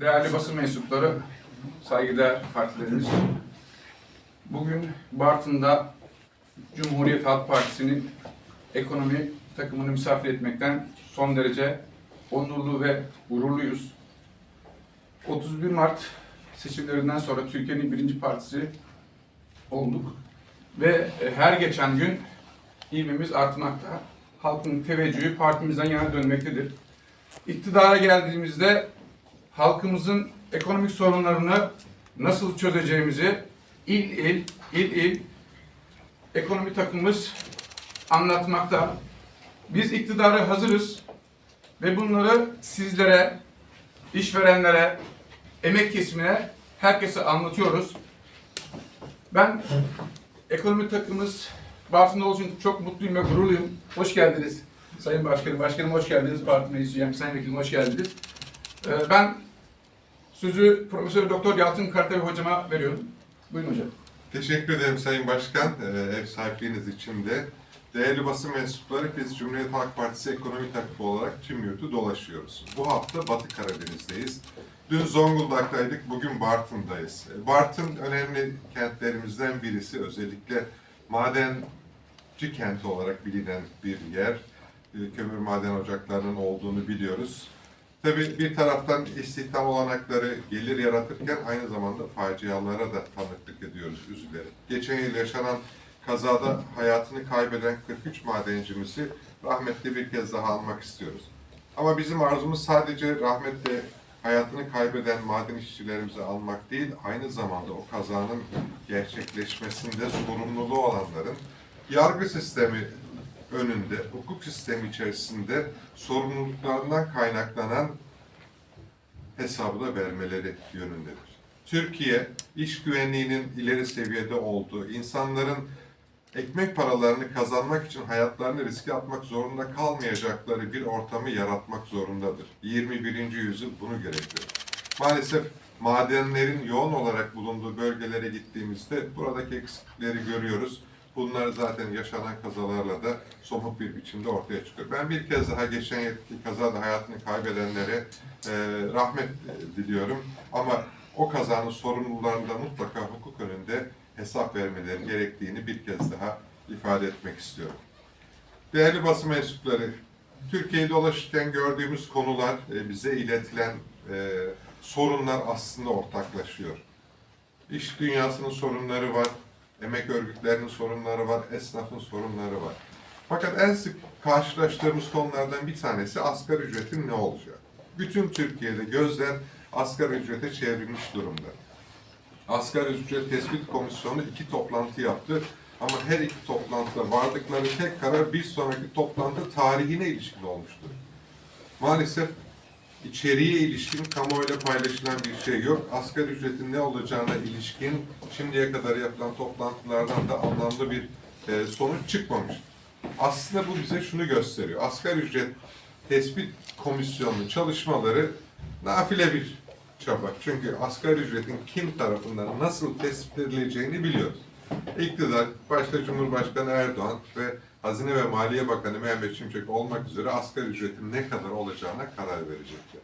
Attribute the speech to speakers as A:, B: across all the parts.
A: Değerli basın mensupları, saygıdeğer partilerimiz, bugün Bartın'da Cumhuriyet Halk Partisi'nin ekonomi takımını misafir etmekten son derece onurlu ve gururluyuz. 31 Mart seçimlerinden sonra Türkiye'nin birinci partisi olduk ve e, her geçen gün ilmimiz artmakta. Halkın teveccühü partimizden yana dönmektedir. İktidara geldiğimizde halkımızın ekonomik sorunlarını nasıl çözeceğimizi il il, il il ekonomi takımımız anlatmakta. Biz iktidara hazırız ve bunları sizlere, işverenlere, emek kesimine, herkese anlatıyoruz. Ben ekonomi takımımız Bartın'da olduğu çok mutluyum ve gururluyum. Hoş geldiniz. Sayın Başkanım, Başkanım hoş geldiniz. Parti meclisi Sayın Vekilim hoş geldiniz. Ee, Ben sözü Profesör Doktor Yalçın Kartepe hocama veriyorum. Buyurun hocam.
B: Teşekkür ederim Sayın Başkan, Ee, ev sahipliğiniz için de. Değerli basın mensupları, biz Cumhuriyet Halk Partisi ekonomi takımı olarak tüm yurtu dolaşıyoruz. Bu hafta Batı Karadeniz'deyiz. Dün Zonguldak'taydık, bugün Bartın'dayız. Ee, Bartın önemli kentlerimizden birisi, özellikle madenci kenti olarak bilinen bir yer. Ee, Kömür maden ocaklarının olduğunu biliyoruz. Tabii bir taraftan istihdam olanakları gelir yaratırken aynı zamanda facialara da tanıklık ediyoruz üzülerek. Geçen yıl yaşanan kazada hayatını kaybeden 43 madencimizi rahmetle bir kez daha almak istiyoruz. Ama bizim arzumuz sadece rahmetle hayatını kaybeden maden işçilerimizi almak değil, aynı zamanda o kazanın gerçekleşmesinde sorumluluğu olanların yargı sistemi önünde, hukuk sistemi içerisinde sorumluluklarından kaynaklanan hesabı da vermeleri yönündedir. Türkiye, iş güvenliğinin ileri seviyede olduğu, insanların ekmek paralarını kazanmak için hayatlarını riske atmak zorunda kalmayacakları bir ortamı yaratmak zorundadır. 21. yüzyıl bunu gerektiriyor. Maalesef madenlerin yoğun olarak bulunduğu bölgelere gittiğimizde buradaki eksiklikleri görüyoruz. Bunlar zaten yaşanan kazalarla da somut bir biçimde ortaya çıkıyor. Ben bir kez daha geçen yılki kazada hayatını kaybedenlere e, rahmet e, diliyorum. Ama o kazanın sorumlularında mutlaka hukuk önünde hesap vermeleri gerektiğini bir kez daha ifade etmek istiyorum. Değerli basın mensupları, Türkiye'yi dolaşırken gördüğümüz konular, e, bize iletilen e, sorunlar aslında ortaklaşıyor. İş dünyasının sorunları var, örgütlerinin sorunları var, esnafın sorunları var. Fakat en sık karşılaştığımız konulardan bir tanesi asgari ücretin ne olacağı. Bütün Türkiye'de gözler asgari ücrete çevrilmiş durumda. Asgari ücret tespit komisyonu iki toplantı yaptı. Ama her iki toplantıda vardıkları tek karar bir sonraki toplantı tarihine ilişkin olmuştur. Maalesef içeriğe ilişkin kamuoyuyla paylaşılan bir şey yok. Asgari ücretin ne olacağına ilişkin şimdiye kadar yapılan toplantılardan da anlamlı bir e, sonuç çıkmamış. Aslında bu bize şunu gösteriyor. Asgari ücret tespit komisyonunun çalışmaları nafile bir çaba. Çünkü asgari ücretin kim tarafından nasıl tespit edileceğini biliyoruz. İktidar, başta Cumhurbaşkanı Erdoğan ve Hazine ve Maliye Bakanı Mehmet Şimşek olmak üzere asgari ücretin ne kadar olacağına karar verecekler.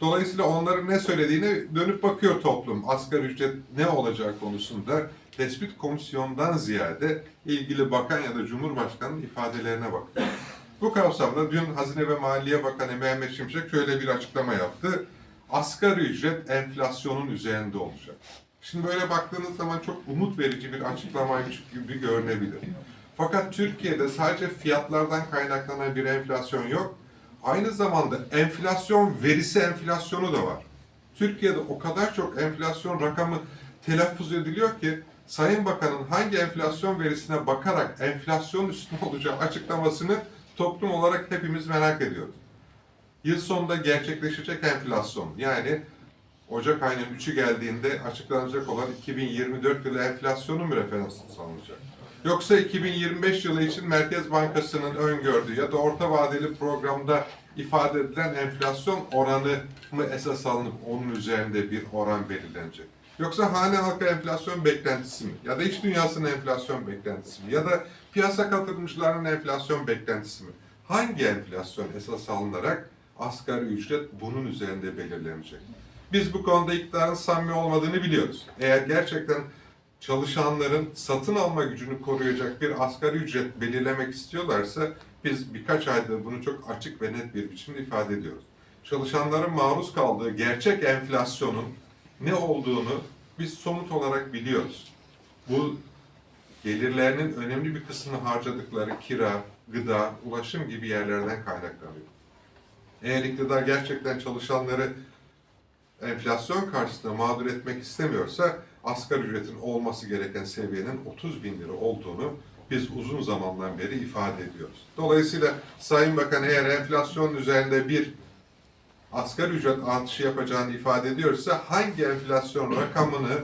B: Dolayısıyla onların ne söylediğine dönüp bakıyor toplum. Asgari ücret ne olacağı konusunda tespit komisyondan ziyade ilgili bakan ya da Cumhurbaşkanı'nın ifadelerine bakıyor. Bu kapsamda dün Hazine ve Maliye Bakanı Mehmet Şimşek şöyle bir açıklama yaptı. Asgari ücret enflasyonun üzerinde olacak. Şimdi böyle baktığınız zaman çok umut verici bir açıklamaymış gibi görünebilir. Fakat Türkiye'de sadece fiyatlardan kaynaklanan bir enflasyon yok. Aynı zamanda enflasyon verisi enflasyonu da var. Türkiye'de o kadar çok enflasyon rakamı telaffuz ediliyor ki Sayın Bakan'ın hangi enflasyon verisine bakarak enflasyon üstüne olacağı açıklamasını toplum olarak hepimiz merak ediyoruz. Yıl sonunda gerçekleşecek enflasyon yani Ocak ayının 3'ü geldiğinde açıklanacak olan 2024 yılı enflasyonu mu referans alınacak? Yoksa 2025 yılı için Merkez Bankası'nın öngördüğü ya da orta vadeli programda ifade edilen enflasyon oranı mı esas alınıp onun üzerinde bir oran belirlenecek? Yoksa hane halkı enflasyon beklentisi mi? Ya da iş dünyasının enflasyon beklentisi mi? Ya da piyasa katılımcılarının enflasyon beklentisi mi? Hangi enflasyon esas alınarak asgari ücret bunun üzerinde belirlenecek. Biz bu konuda iktidarın samimi olmadığını biliyoruz. Eğer gerçekten çalışanların satın alma gücünü koruyacak bir asgari ücret belirlemek istiyorlarsa biz birkaç aydır bunu çok açık ve net bir biçimde ifade ediyoruz. Çalışanların maruz kaldığı gerçek enflasyonun ne olduğunu biz somut olarak biliyoruz. Bu gelirlerinin önemli bir kısmını harcadıkları kira, gıda, ulaşım gibi yerlerden kaynaklanıyor. Eğer iktidar gerçekten çalışanları enflasyon karşısında mağdur etmek istemiyorsa asgari ücretin olması gereken seviyenin 30 bin lira olduğunu biz uzun zamandan beri ifade ediyoruz. Dolayısıyla Sayın Bakan eğer enflasyonun üzerinde bir asgari ücret artışı yapacağını ifade ediyorsa hangi enflasyon rakamını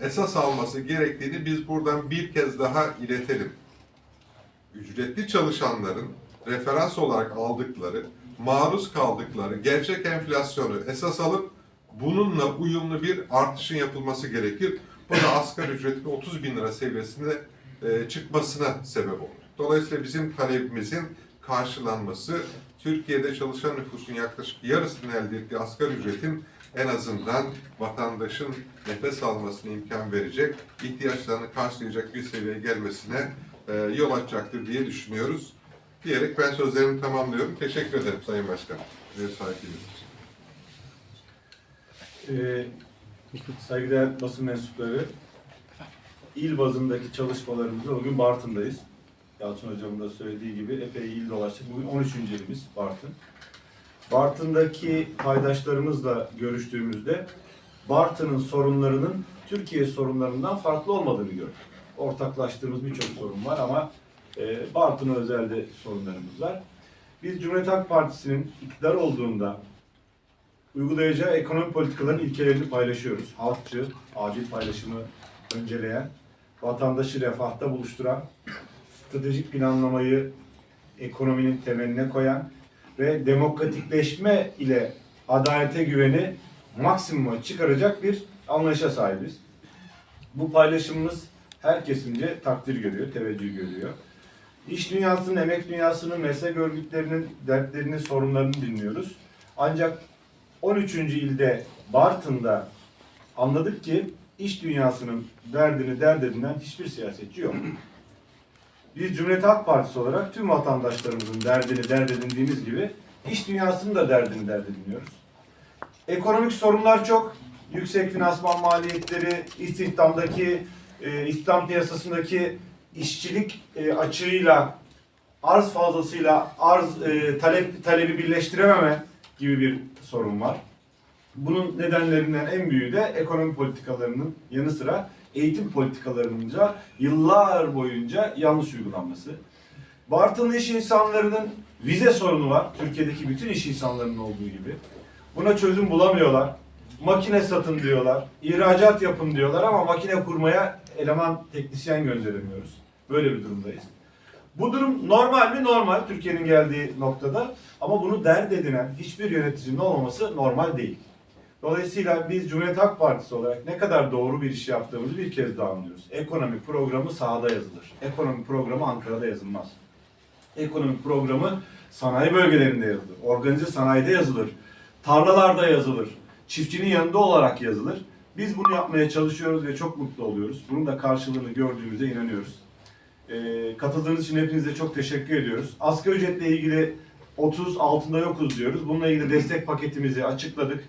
B: esas alması gerektiğini biz buradan bir kez daha iletelim. Ücretli çalışanların referans olarak aldıkları, maruz kaldıkları gerçek enflasyonu esas alıp bununla uyumlu bir artışın yapılması gerekir. Bu da asgari ücretin 30 bin lira seviyesinde e, çıkmasına sebep olur. Dolayısıyla bizim talebimizin karşılanması, Türkiye'de çalışan nüfusun yaklaşık yarısının elde ettiği asgari ücretin en azından vatandaşın nefes almasına imkan verecek, ihtiyaçlarını karşılayacak bir seviyeye gelmesine e, yol açacaktır diye düşünüyoruz. Diyerek ben sözlerimi tamamlıyorum. Teşekkür ederim Sayın Başkan. Ev sahibiniz için.
C: Ee, saygıdeğer basın mensupları, il bazındaki çalışmalarımızda bugün Bartın'dayız. Yalçın Hocam'ın da söylediği gibi epey il dolaştık. Bugün 13. ilimiz Bartın. Bartın'daki paydaşlarımızla görüştüğümüzde Bartın'ın sorunlarının Türkiye sorunlarından farklı olmadığını gördük. Ortaklaştığımız birçok sorun var ama e, Bartın'a özel de sorunlarımız var. Biz Cumhuriyet Halk Partisi'nin iktidar olduğunda uygulayacağı ekonomi politikalarının ilkelerini paylaşıyoruz. Halkçı, acil paylaşımı önceleyen, vatandaşı refahta buluşturan, stratejik planlamayı ekonominin temeline koyan ve demokratikleşme ile adalete güveni maksimuma çıkaracak bir anlayışa sahibiz. Bu paylaşımımız her kesimce takdir görüyor, teveccüh görüyor. İş dünyasının, emek dünyasının, meslek örgütlerinin dertlerini, sorunlarını dinliyoruz. Ancak 13. ilde Bartın'da anladık ki iş dünyasının derdini dert edinen hiçbir siyasetçi yok. Biz Cumhuriyet Halk Partisi olarak tüm vatandaşlarımızın derdini dert edindiğimiz gibi iş dünyasının da derdini dert ediniyoruz. Ekonomik sorunlar çok. Yüksek finansman maliyetleri, istihdamdaki, e, istihdam piyasasındaki işçilik e, açığıyla, arz fazlasıyla arz e, talep talebi birleştirememe gibi bir sorun var. Bunun nedenlerinden en büyüğü de ekonomi politikalarının yanı sıra eğitim politikalarınca yıllar boyunca yanlış uygulanması. Bartınlı iş insanlarının vize sorunu var. Türkiye'deki bütün iş insanlarının olduğu gibi. Buna çözüm bulamıyorlar. Makine satın diyorlar. ihracat yapın diyorlar ama makine kurmaya eleman teknisyen gönderemiyoruz. Böyle bir durumdayız. Bu durum normal mi? Normal Türkiye'nin geldiği noktada. Ama bunu dert edinen hiçbir yöneticinin olmaması normal değil. Dolayısıyla biz Cumhuriyet Halk Partisi olarak ne kadar doğru bir iş yaptığımızı bir kez daha anlıyoruz. Ekonomi programı sahada yazılır. Ekonomi programı Ankara'da yazılmaz. Ekonomi programı sanayi bölgelerinde yazılır. Organize sanayide yazılır. Tarlalarda yazılır. Çiftçinin yanında olarak yazılır. Biz bunu yapmaya çalışıyoruz ve çok mutlu oluyoruz. Bunun da karşılığını gördüğümüze inanıyoruz. Ee, katıldığınız için hepinize çok teşekkür ediyoruz. Asgari ücretle ilgili 30 altında yokuz diyoruz. Bununla ilgili destek paketimizi açıkladık.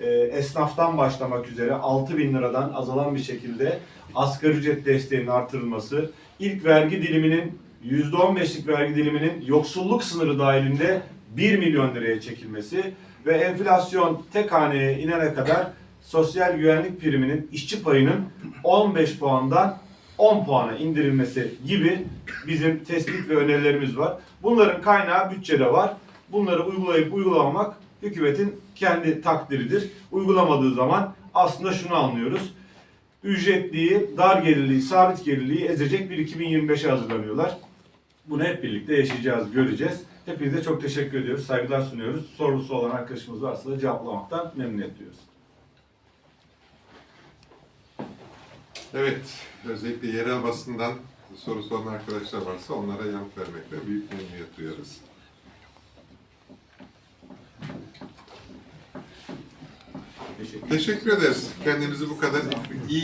C: Ee, esnaftan başlamak üzere 6 bin liradan azalan bir şekilde asgari ücret desteğinin artırılması, ilk vergi diliminin %15'lik vergi diliminin yoksulluk sınırı dahilinde 1 milyon liraya çekilmesi ve enflasyon tek haneye inene kadar sosyal güvenlik priminin işçi payının 15 puandan 10 puana indirilmesi gibi bizim tespit ve önerilerimiz var. Bunların kaynağı bütçede var. Bunları uygulayıp uygulamamak hükümetin kendi takdiridir. Uygulamadığı zaman aslında şunu anlıyoruz. Ücretliyi, dar gelirliği, sabit gelirliği ezecek bir 2025'e hazırlanıyorlar. Bunu hep birlikte yaşayacağız, göreceğiz. Hepinize çok teşekkür ediyoruz, saygılar sunuyoruz. Sorusu olan arkadaşımız varsa da cevaplamaktan memnuniyet duyuyoruz.
B: Evet, özellikle yerel basından soru soran arkadaşlar varsa onlara yanıt vermekte büyük memnuniyet duyarız.
C: Teşekkür
B: ederiz. Kendimizi bu kadar iyi